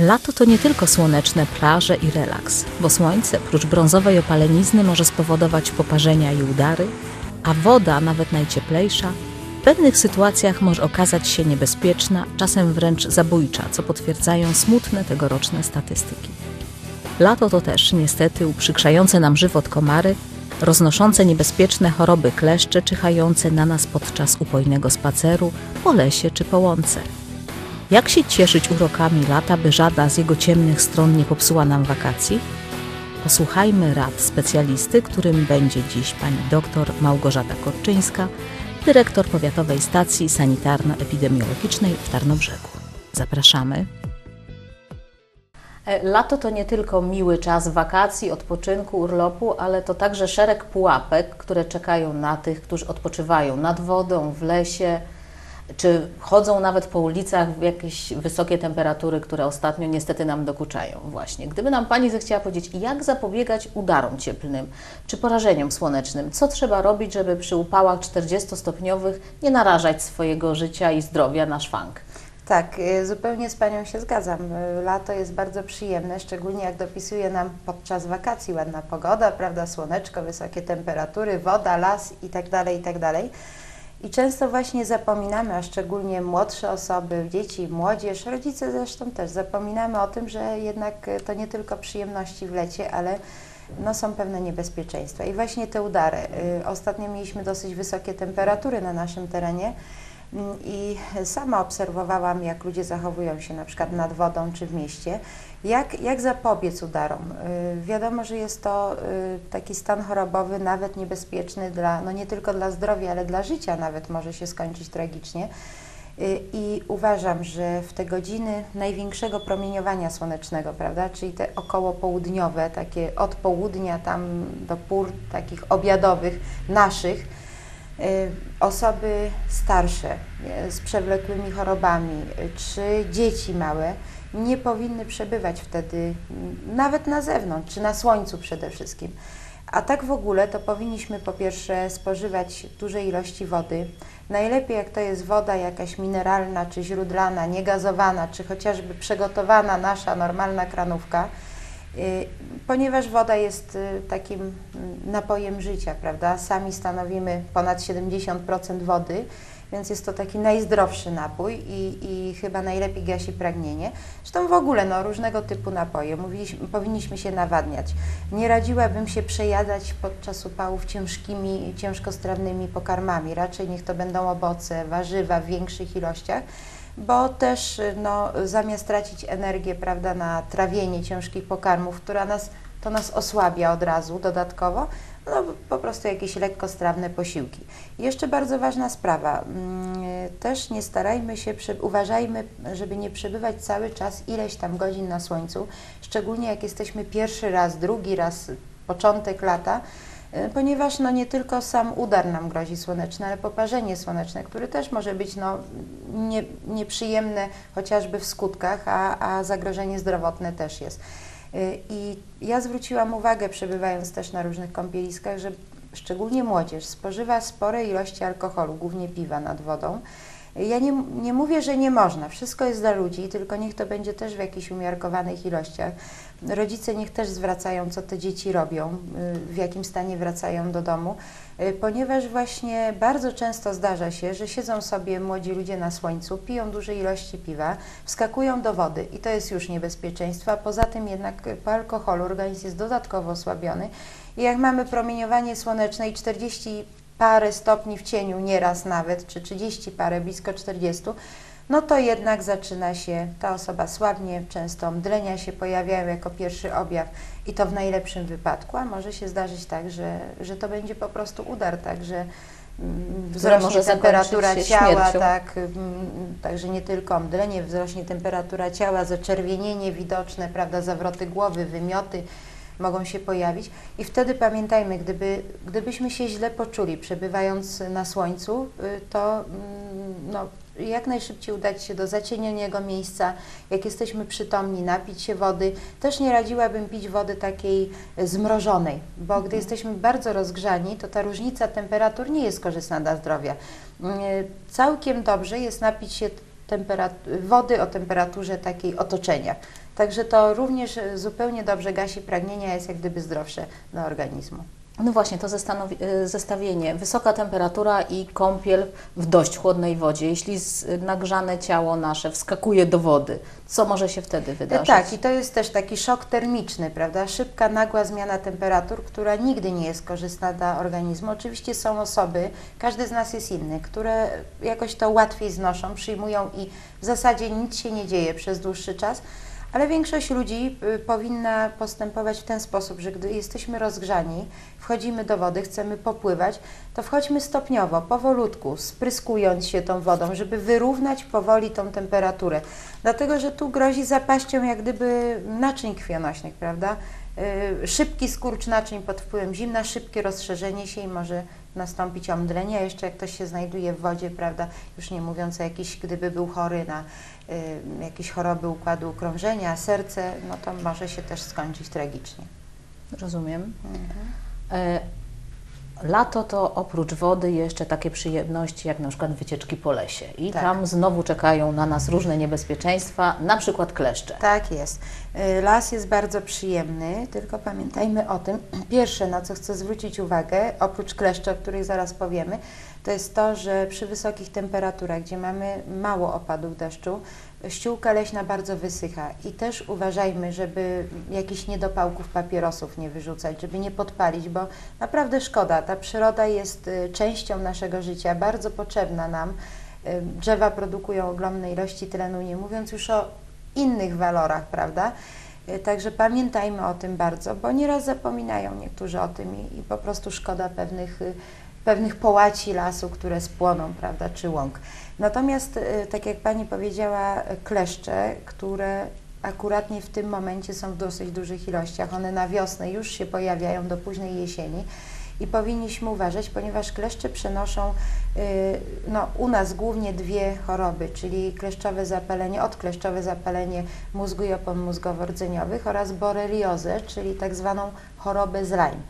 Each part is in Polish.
Lato to nie tylko słoneczne plaże i relaks, bo słońce, prócz brązowej opalenizny, może spowodować poparzenia i udary, a woda, nawet najcieplejsza, w pewnych sytuacjach może okazać się niebezpieczna, czasem wręcz zabójcza, co potwierdzają smutne tegoroczne statystyki. Lato to też niestety uprzykrzające nam żywot komary, roznoszące niebezpieczne choroby kleszcze czyhające na nas podczas upojnego spaceru po lesie czy po łące. Jak się cieszyć urokami lata, by żadna z jego ciemnych stron nie popsuła nam wakacji? Posłuchajmy rad specjalisty, którym będzie dziś pani dr Małgorzata Korczyńska, dyrektor Powiatowej Stacji Sanitarno-Epidemiologicznej w Tarnobrzegu. Zapraszamy. E, Lato to nie tylko miły czas wakacji, odpoczynku, urlopu, ale to także szereg pułapek, które czekają na tych, którzy odpoczywają nad wodą, w lesie, czy chodzą nawet po ulicach w jakieś wysokie temperatury, które ostatnio niestety nam dokuczają właśnie. Gdyby nam Pani zechciała powiedzieć, jak zapobiegać udarom cieplnym czy porażeniom słonecznym, co trzeba robić, żeby przy upałach 40-stopniowych nie narażać swojego życia i zdrowia na szwank? Tak, y, zupełnie z Panią się zgadzam. Y, Lato jest bardzo przyjemne, szczególnie jak dopisuje nam podczas wakacji ładna pogoda, prawda, słoneczko, wysokie temperatury, woda, las i tak dalej, i często właśnie zapominamy, a szczególnie młodsze osoby, dzieci, młodzież, rodzice zresztą też, zapominamy o tym, że jednak to nie tylko przyjemności w lecie, ale no, są pewne niebezpieczeństwa. I właśnie te udary. Y, Ostatnio mieliśmy dosyć wysokie temperatury na naszym terenie i sama obserwowałam, jak ludzie zachowują się na przykład nad wodą czy w mieście. Jak, jak zapobiec udarom? Y, Wiadomo, że jest to y, taki stan chorobowy nawet niebezpieczny dla, no nie tylko dla zdrowia, ale dla życia nawet może się skończyć tragicznie. Y, I uważam, że w te godziny największego promieniowania słonecznego, prawda, czyli te około południowe, takie od południa tam do pór takich obiadowych naszych, osoby starsze y, z przewlekłymi chorobami y, czy dzieci małe nie powinny przebywać wtedy mm, nawet na zewnątrz, czy na słońcu przede wszystkim. A tak w ogóle to powinniśmy po pierwsze spożywać duże ilości wody. Najlepiej jak to jest woda jakaś mineralna czy źródlana, niegazowana, czy chociażby przygotowana nasza normalna kranówka, y, ponieważ woda jest y, takim mm, napojem życia, prawda? Sami stanowimy ponad 70% wody, więc jest to taki najzdrowszy napój i, i chyba najlepiej gasi pragnienie. Zresztą w ogóle no, różnego typu napoje Mówiliśmy, powinniśmy się nawadniać. Nie radziłabym się przejadać podczas upałów ciężkimi, ciężkostrawnymi pokarmami. Raczej niech to będą owoce, warzywa w większych ilościach bo też no, zamiast tracić energię prawda, na trawienie ciężkich pokarmów, która nas, to nas osłabia od razu dodatkowo, no po prostu jakieś lekkostrawne posiłki. Jeszcze bardzo ważna sprawa, mm, też nie starajmy się, uważajmy, żeby nie przebywać cały czas ileś tam godzin na słońcu, szczególnie jak jesteśmy pierwszy raz, drugi raz, początek lata, ponieważ no nie tylko sam udar nam grozi słoneczny, ale poparzenie słoneczne, które też może być no, nie, nieprzyjemne chociażby w skutkach, a, a zagrożenie zdrowotne też jest. Y, I ja zwróciłam uwagę, przebywając też na różnych kąpieliskach, że szczególnie młodzież spożywa spore ilości alkoholu, głównie piwa nad wodą. Ja nie, nie mówię, że nie można, wszystko jest dla ludzi, tylko niech to będzie też w jakichś umiarkowanych ilościach. Rodzice niech też zwracają, co te dzieci robią, y, w jakim stanie wracają do domu, y, ponieważ właśnie bardzo często zdarza się, że siedzą sobie młodzi ludzie na słońcu, piją duże ilości piwa, wskakują do wody i to jest już niebezpieczeństwo, a poza tym jednak po alkoholu organizm jest dodatkowo osłabiony i jak mamy promieniowanie słoneczne i 40 parę stopni w cieniu, nieraz nawet, czy 30 parę, blisko 40, no to jednak zaczyna się, ta osoba słabnie, często mdlenia się pojawiają jako pierwszy objaw i to w najlepszym wypadku, a może się zdarzyć tak, że, że to będzie po prostu udar, także mm, wzrośnie może temperatura zakończyć się ciała, śmiercią. tak, także nie tylko mdlenie, wzrośnie temperatura ciała, zaczerwienienie widoczne, prawda, zawroty głowy, wymioty, mogą się pojawić. I wtedy pamiętajmy, gdyby, gdybyśmy się źle poczuli przebywając na słońcu, y, to mm, no, jak najszybciej udać się do zacienionego miejsca, jak jesteśmy przytomni, napić się wody. Też nie radziłabym pić wody takiej zmrożonej, bo gdy Mhm. jesteśmy bardzo rozgrzani, to ta różnica temperatur nie jest korzystna dla zdrowia. Mm, Całkiem dobrze jest napić się wody o temperaturze takiej otoczenia. Także to również e, zupełnie dobrze gasi pragnienia, jest jak gdyby zdrowsze dla organizmu. No właśnie, to y, zestawienie, wysoka temperatura i kąpiel w dość chłodnej wodzie. Jeśli z- nagrzane ciało nasze wskakuje do wody, co może się wtedy wydarzyć? Tak, i to jest też taki szok termiczny, prawda? Szybka, nagła zmiana temperatur, która nigdy nie jest korzystna dla organizmu. Oczywiście są osoby, każdy z nas jest inny, które jakoś to łatwiej znoszą, przyjmują i w zasadzie nic się nie dzieje przez dłuższy czas. Ale większość ludzi y, powinna postępować w ten sposób, że gdy jesteśmy rozgrzani, wchodzimy do wody, chcemy popływać, to wchodźmy stopniowo, powolutku, spryskując się tą wodą, żeby wyrównać powoli tą temperaturę. Dlatego, że tu grozi zapaścią jak gdyby naczyń krwionośnych, prawda? Y, Szybki skurcz naczyń pod wpływem zimna, szybkie rozszerzenie się i może nastąpić omdlenie, a jeszcze jak ktoś się znajduje w wodzie, prawda, już nie mówiąc o jakiś, gdyby był chory na y, jakieś choroby układu krążenia, serce, no to może się też skończyć tragicznie. Rozumiem. E, Lato to oprócz wody jeszcze takie przyjemności jak na przykład wycieczki po lesie i Tak. tam znowu czekają na nas różne niebezpieczeństwa, na przykład kleszcze. Tak jest. Y, Las jest bardzo przyjemny, tylko pamiętajmy o tym. Pierwsze, na co chcę zwrócić uwagę, oprócz kleszczy, o których zaraz powiemy, to jest to, że przy wysokich temperaturach, gdzie mamy mało opadów deszczu, ściółka leśna bardzo wysycha i też uważajmy, żeby jakichś niedopałków papierosów nie wyrzucać, żeby nie podpalić, bo naprawdę szkoda. Ta przyroda jest y, częścią naszego życia, bardzo potrzebna nam. Y, Drzewa produkują ogromne ilości tlenu, nie mówiąc już o innych walorach, prawda? Y, Także pamiętajmy o tym bardzo, bo nieraz zapominają niektórzy o tym i, i po prostu szkoda pewnych, pewnych połaci lasu, które spłoną, prawda, czy łąk. Natomiast, y, tak jak Pani powiedziała, kleszcze, które akuratnie w tym momencie są w dosyć dużych ilościach, one na wiosnę już się pojawiają do późnej jesieni i powinniśmy uważać, ponieważ kleszcze przenoszą y, no, u nas głównie dwie choroby, czyli kleszczowe zapalenie, odkleszczowe zapalenie mózgu i opon mózgowo-rdzeniowych oraz boreliozę, czyli tak zwaną chorobę z Lyme.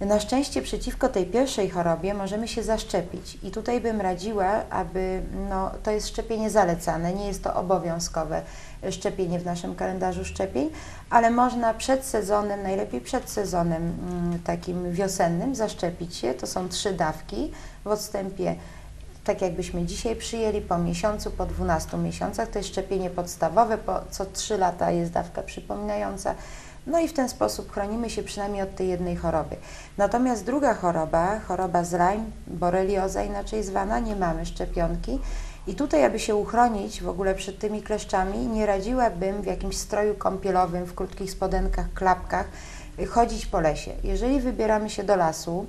Na szczęście przeciwko tej pierwszej chorobie możemy się zaszczepić i tutaj bym radziła, aby no, to jest szczepienie zalecane, nie jest to obowiązkowe szczepienie w naszym kalendarzu szczepień, ale można przed sezonem, najlepiej przed sezonem mm, takim wiosennym zaszczepić się. To są trzy dawki w odstępie tak jakbyśmy dzisiaj przyjęli po miesiącu, po 12 miesiącach. To jest szczepienie podstawowe, po co 3 lata jest dawka przypominająca. No i w ten sposób chronimy się przynajmniej od tej jednej choroby. Natomiast druga choroba, choroba z Lyme, borelioza inaczej zwana, nie mamy szczepionki. I tutaj, aby się uchronić w ogóle przed tymi kleszczami, nie radziłabym w jakimś stroju kąpielowym, w krótkich spodenkach, klapkach y, chodzić po lesie. Jeżeli wybieramy się do lasu,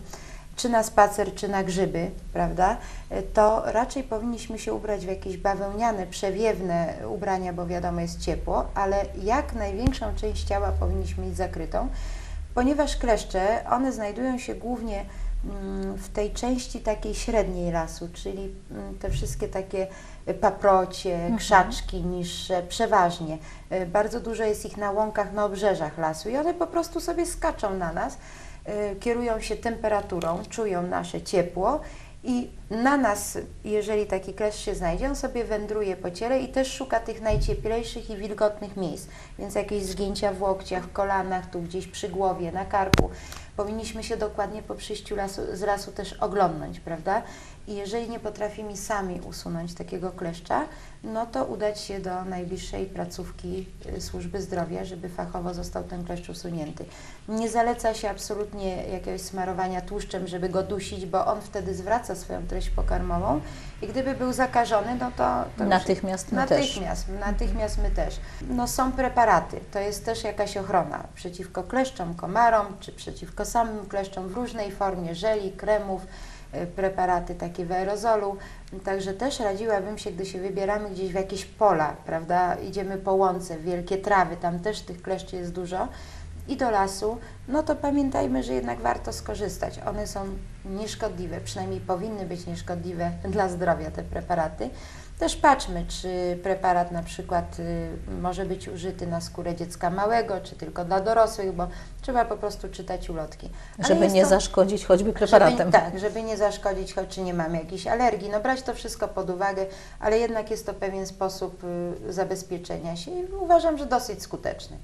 czy na spacer, czy na grzyby, prawda, y, to raczej powinniśmy się ubrać w jakieś bawełniane, przewiewne ubrania, bo wiadomo jest ciepło, ale jak największą część ciała powinniśmy mieć zakrytą, ponieważ kleszcze, one znajdują się głównie w tej części takiej średniej lasu, czyli mm, te wszystkie takie paprocie, krzaczki niższe, przeważnie. Y, Bardzo dużo jest ich na łąkach, na obrzeżach lasu i one po prostu sobie skaczą na nas, y, kierują się temperaturą, czują nasze ciepło i na nas, jeżeli taki kleszcz się znajdzie, on sobie wędruje po ciele i też szuka tych najcieplejszych i wilgotnych miejsc, więc jakieś zgięcia w łokciach, w kolanach, tu gdzieś przy głowie, na karku. Powinniśmy się dokładnie po przyjściu lasu, z lasu też oglądnąć, prawda? I jeżeli nie potrafimy sami usunąć takiego kleszcza, no to udać się do najbliższej placówki y, służby zdrowia, żeby fachowo został ten kleszcz usunięty. Nie zaleca się absolutnie jakiegoś smarowania tłuszczem, żeby go dusić, bo on wtedy zwraca swoją treść pokarmową i gdyby był zakażony, no to... to Natychmiast my też. natychmiast, natychmiast my też. No są preparaty, to jest też jakaś ochrona przeciwko kleszczom, komarom, czy przeciwko samym kleszczom w różnej formie, żeli, kremów, preparaty takie w aerozolu. Także też radziłabym się, gdy się wybieramy gdzieś w jakieś pola, prawda, idziemy po łące, wielkie trawy, tam też tych kleszczy jest dużo, i do lasu, no to pamiętajmy, że jednak warto skorzystać. One są nieszkodliwe, przynajmniej powinny być nieszkodliwe dla zdrowia te preparaty. Też patrzmy, czy preparat na przykład y, może być użyty na skórę dziecka małego, czy tylko dla dorosłych, bo trzeba po prostu czytać ulotki. Ale Żeby nie to- zaszkodzić choćby preparatem. żeby, tak, żeby nie zaszkodzić, choć czy nie mamy jakiejś alergii. No brać to wszystko pod uwagę, ale jednak jest to pewien sposób y, zabezpieczenia się i uważam, że dosyć skuteczny.